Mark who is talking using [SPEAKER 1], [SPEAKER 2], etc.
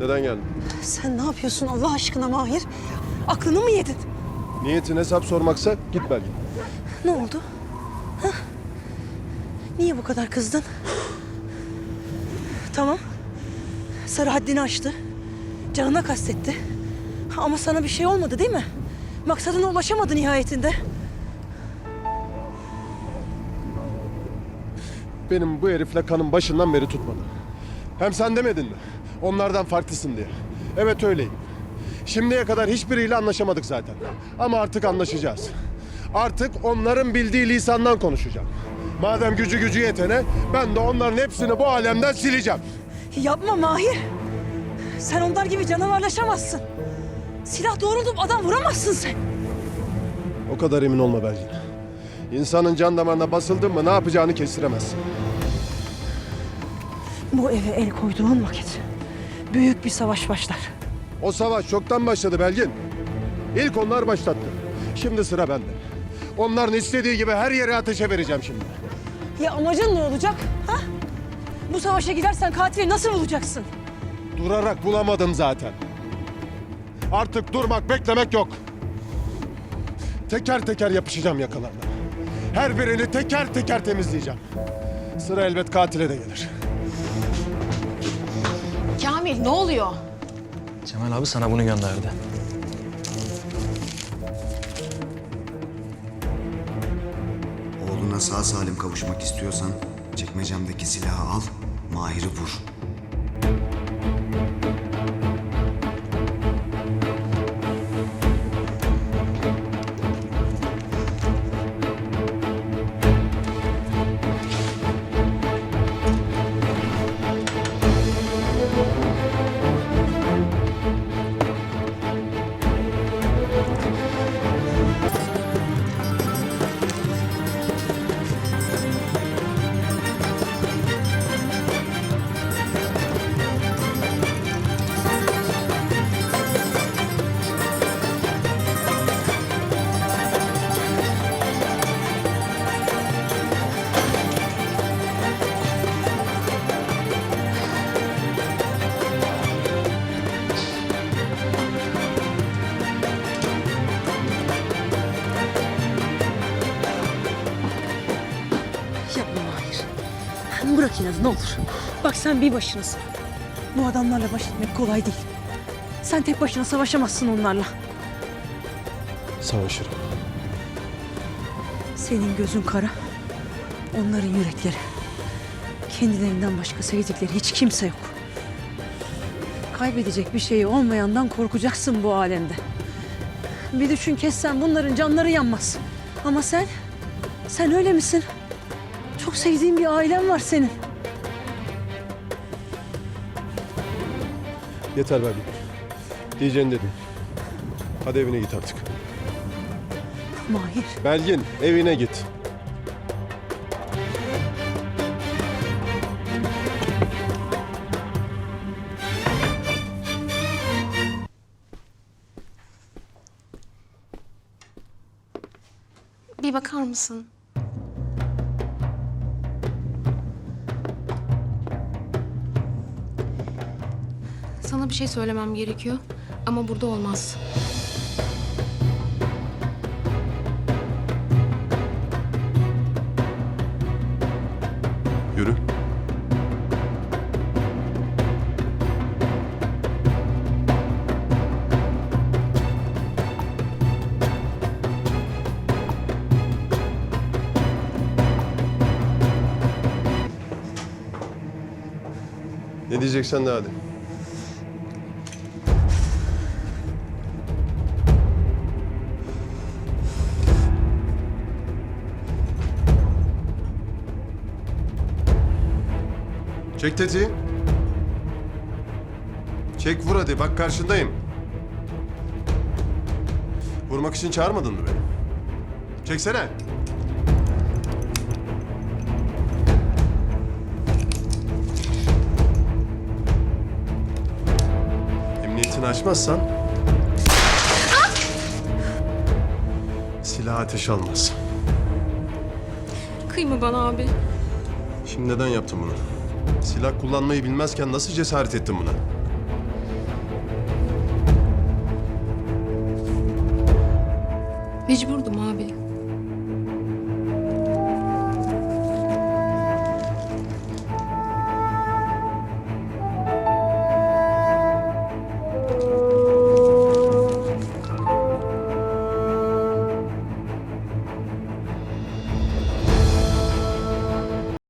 [SPEAKER 1] Neden geldin?
[SPEAKER 2] Sen ne yapıyorsun Allah aşkına Mahir? Aklını mı yedin?
[SPEAKER 1] Niyetin hesap sormaksa git Belgin.
[SPEAKER 2] Ne oldu? Hah? Niye bu kadar kızdın? Tamam. Sarı haddini aştı. Canına kastetti. Ama sana bir şey olmadı değil mi? Maksadına ulaşamadı nihayetinde.
[SPEAKER 1] Benim bu herifle kanım başından beri tutmadı. Hem sen demedin mi? Onlardan farklısın diye. Evet öyleyim. Şimdiye kadar hiçbiriyle anlaşamadık zaten. Ama artık anlaşacağız. Artık onların bildiği lisandan konuşacağım. Madem gücü gücü yetene, ben de onların hepsini bu alemden sileceğim.
[SPEAKER 2] Yapma Mahir. Sen onlar gibi canavarlaşamazsın. Silah doğrultup adam vuramazsın sen.
[SPEAKER 1] O kadar emin olma Belgin. İnsanın can damarına basıldın mı ne yapacağını kestiremezsin.
[SPEAKER 2] Bu eve el koyduğun vakit büyük bir savaş başlar.
[SPEAKER 1] O savaş çoktan başladı Belgin. İlk onlar başlattı. Şimdi sıra bende. Onların istediği gibi her yere ateşe vereceğim şimdi.
[SPEAKER 2] Ya amacın ne olacak? Ha? Bu savaşa gidersen katili nasıl bulacaksın?
[SPEAKER 1] Durarak bulamadım zaten. Artık durmak, beklemek yok. Teker teker yapışacağım yakalarına. Her birini teker teker temizleyeceğim. Sıra elbet katile de gelir.
[SPEAKER 3] Kamil ne oluyor?
[SPEAKER 4] Cemal abi sana bunu gönderdi.
[SPEAKER 5] Oğluna sağ salim kavuşmak istiyorsan çekmecemdeki silahı al, Mahir'i vur.
[SPEAKER 2] Bırak inadı ne olur. Bak sen bir başınasın. Bu adamlarla baş etmek kolay değil. Sen tek başına savaşamazsın onlarla.
[SPEAKER 1] Savaşırım.
[SPEAKER 2] Senin gözün kara. Onların yürekleri. Kendilerinden başka sevdikleri hiç kimse yok. Kaybedecek bir şeyi olmayandan korkacaksın bu alemde. Bir düşün kessen bunların canları yanmaz. Ama sen, sen öyle misin? Çok sevdiğin bir ailen var senin.
[SPEAKER 1] Yeter Belgin. Diyeceğini dedim. Hadi evine git artık.
[SPEAKER 2] Mahir,
[SPEAKER 1] Belgin evine git.
[SPEAKER 3] Bir bakar mısın? Sana bir şey söylemem gerekiyor ama burada olmaz.
[SPEAKER 1] Yürü. Ne diyeceksen de hadi. Çek tetiği. Çek vur hadi bak karşındayım. Vurmak için çağırmadın mı beni? Çeksene. Emniyetini açmazsan... Silah ateş almaz.
[SPEAKER 3] Kıyma bana abi.
[SPEAKER 1] Şimdi neden yaptın bunu? Silah kullanmayı bilmezken nasıl cesaret ettin buna?
[SPEAKER 3] Mecburdum abi.